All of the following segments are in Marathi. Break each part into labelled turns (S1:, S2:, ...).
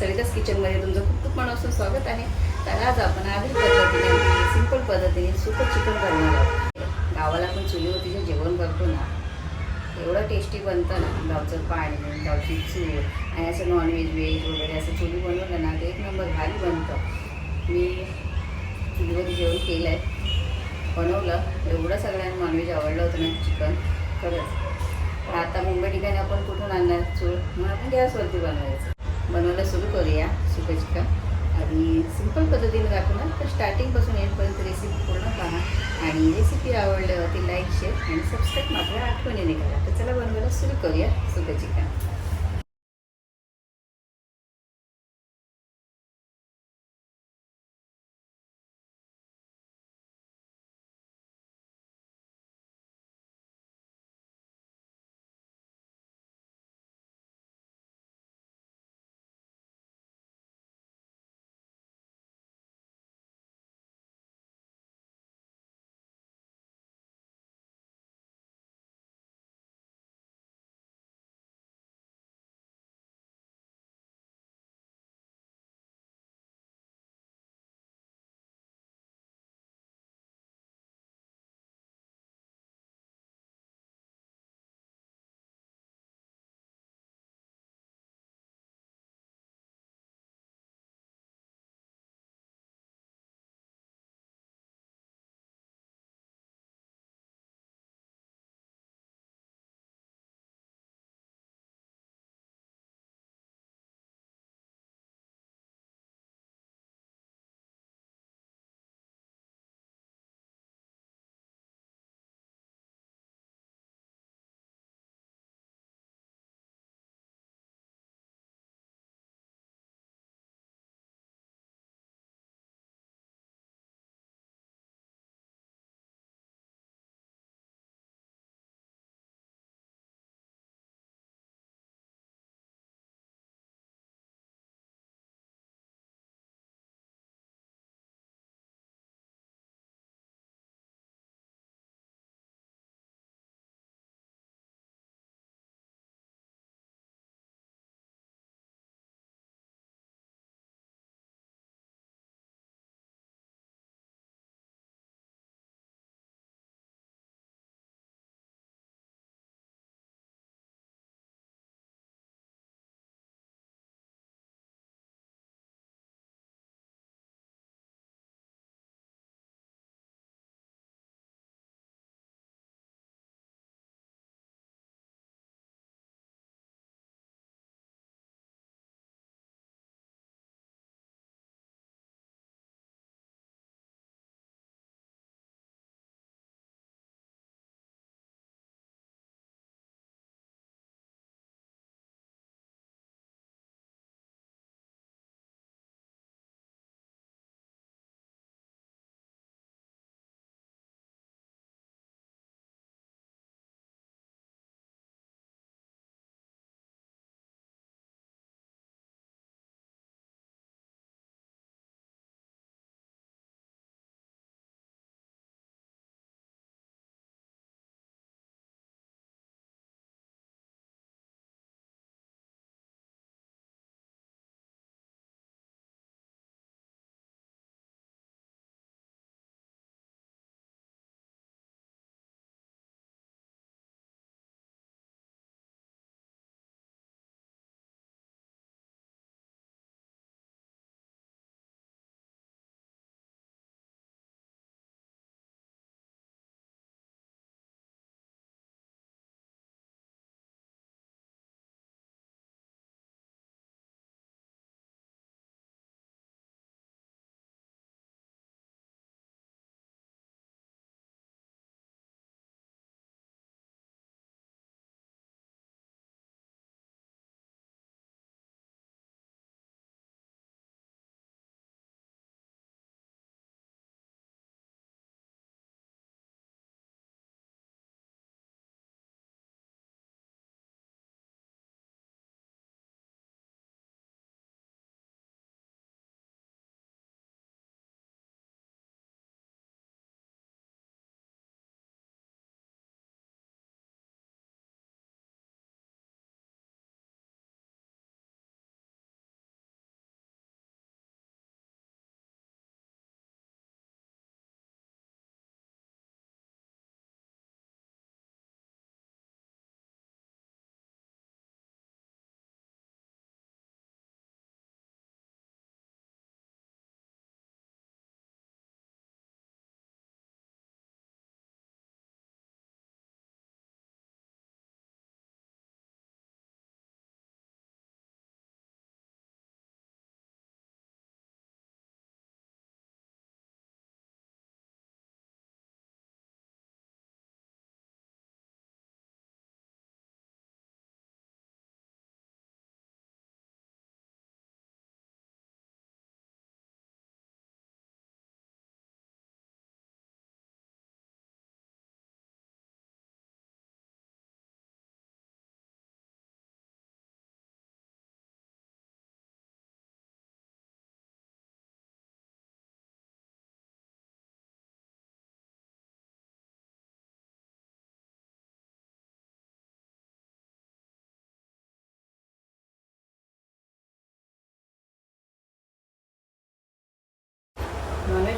S1: वेदस किचनमध्ये तुमचं खूप खूप मनापासून स्वागत आहे. तर आज आपण आधी पद्धतीने सिंपल पद्धतीने सुकं चिकन बनवणार आहोत. गावाला पण चुलीवरती जे जेवण करतो ना एवढं टेस्टी बनतं ना गावचं पाणी गावची चूल आणि असं नॉनव्हेज व्हेज वगैरे असं चुली बनवलं ना ते एक नंबर भारी बनतं. मी चुलीवर जेवण केलं आहे बनवलं. एवढं सगळ्यांना नॉनव्हेज आवडलं होतं ना चिकन खरंच. आता मुंबई ठिकाणी आपण कुठून आणणार चूर मग आपण गॅसवरती बनवायचं. बनवायला सुरू करूया सुकं चिकन आणि सिंपल पद्धतीने दाखवणार ना तर स्टार्टिंगपासून एंडपर्यंत रेसिपी पूर्ण पहा. आणि रेसिपी आवडल्यावरती लाईक शेअर आणि सबस्क्राईब मात्र आठवणीने करा. तर चला बनवायला सुरू करूया सुकं चिकन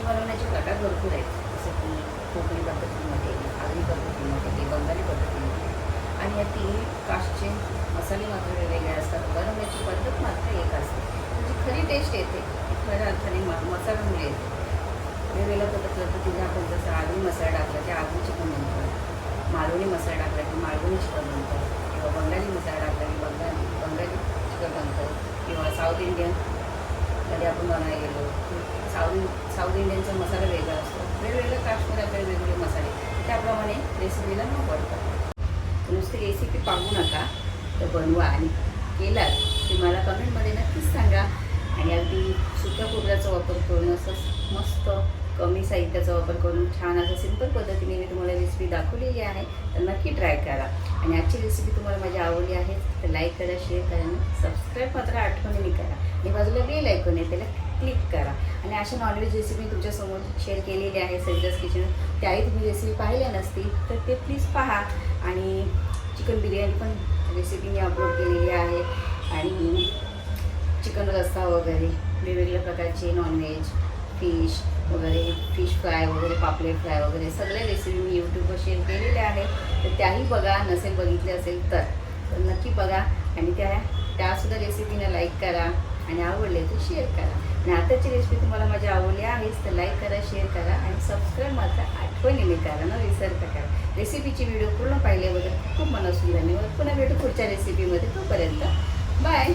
S1: बनवण्याचे प्रकार भरपूर आहेत. जसं की कोकणी पद्धतीमध्ये आगरी पद्धतीमध्ये बंगाली पद्धतीमध्ये. आणि या तिन्ही कास्टचे मसाले मात्र वेगवेगळे असतात. बनवण्याची पद्धत मात्र एक असते. म्हणजे खरी टेस्ट येते ती खऱ्या अर्थाने म मसाल्यामुळे येते. वेगवेगळ्या पद्धत पद्धतीने आपण जसं आगरी मसाला टाकला की आगरी चिकन बनतं मालवणी मसाला टाकला की मालवणी चिकन बनतं किंवा बंगाली मसाला टाकला की बंगाली बंगाली चिकन बनतं किंवा साऊथ इंडियनमध्ये आपण बनायला गेलो साऊथ साऊथ इंडियनचा मसाला वेगळा असतो. वेगवेगळ्या कास्टमध्ये आपल्याला वेगवेगळे मसाले. त्याप्रमाणे रेसिपीला न नुसती रेसिपी पाहू नका तर बनवा. आणि केलात की मला कमेंटमध्ये नक्कीच सांगा. आणि अगदी सुक्या खोबऱ्याचा वापर करून असं मस्त कमी साहित्याचा वापर करून छान असं सिंपल पद्धतीने मी तुम्हाला रेसिपी दाखवलेली आहे तर नक्की ट्राय करा. आणि आजची रेसिपी तुम्हाला माझी आवडली आहे तर लाईक करा शेअर करा आणि सबस्क्राईब मात्र आठवणीने करा. आणि बाजूला बेल ऐकून आहे त्याला क्लिक करा. आणि अशा नॉनव्हेज रेसिपी तुमच्यासमोर शेअर केलेली आहे सज्जास किचन त्याही तुम्ही रेसिपी पाहिल्या नसतील तर ते प्लीज पहा. आणि चिकन बिर्याणी पण रेसिपी मी अपलोड केलेली आहे. आणि चिकन रस्सा वगैरे वेगवेगळ्या प्रकारचे नॉनव्हेज फिश वगैरे फिश फ्राय वगैरे पापलेट फ्राय वगैरे सगळ्या रेसिपी मी यूट्यूबवर शेअर केलेल्या आहेत. तर त्याही बघा नसेल बघितले असेल तर. तर नक्की बघा. आणि त्या त्यासुद्धा रेसिपीनं लाईक करा. आणि आवडले तर शेअर करा. आणि आताची रेसिपी तुम्हाला माझी आवडली आहेच तर लाईक करा शेअर करा आणि सबस्क्राईब मात्र आठवणीने करा न विसरता करा. रेसिपीची व्हिडिओ पूर्ण पाहिल्याबद्दल खूप मनापासून धन्यवाद. पुन्हा भेटू पुढच्या रेसिपीमध्ये तोपर्यंत बाय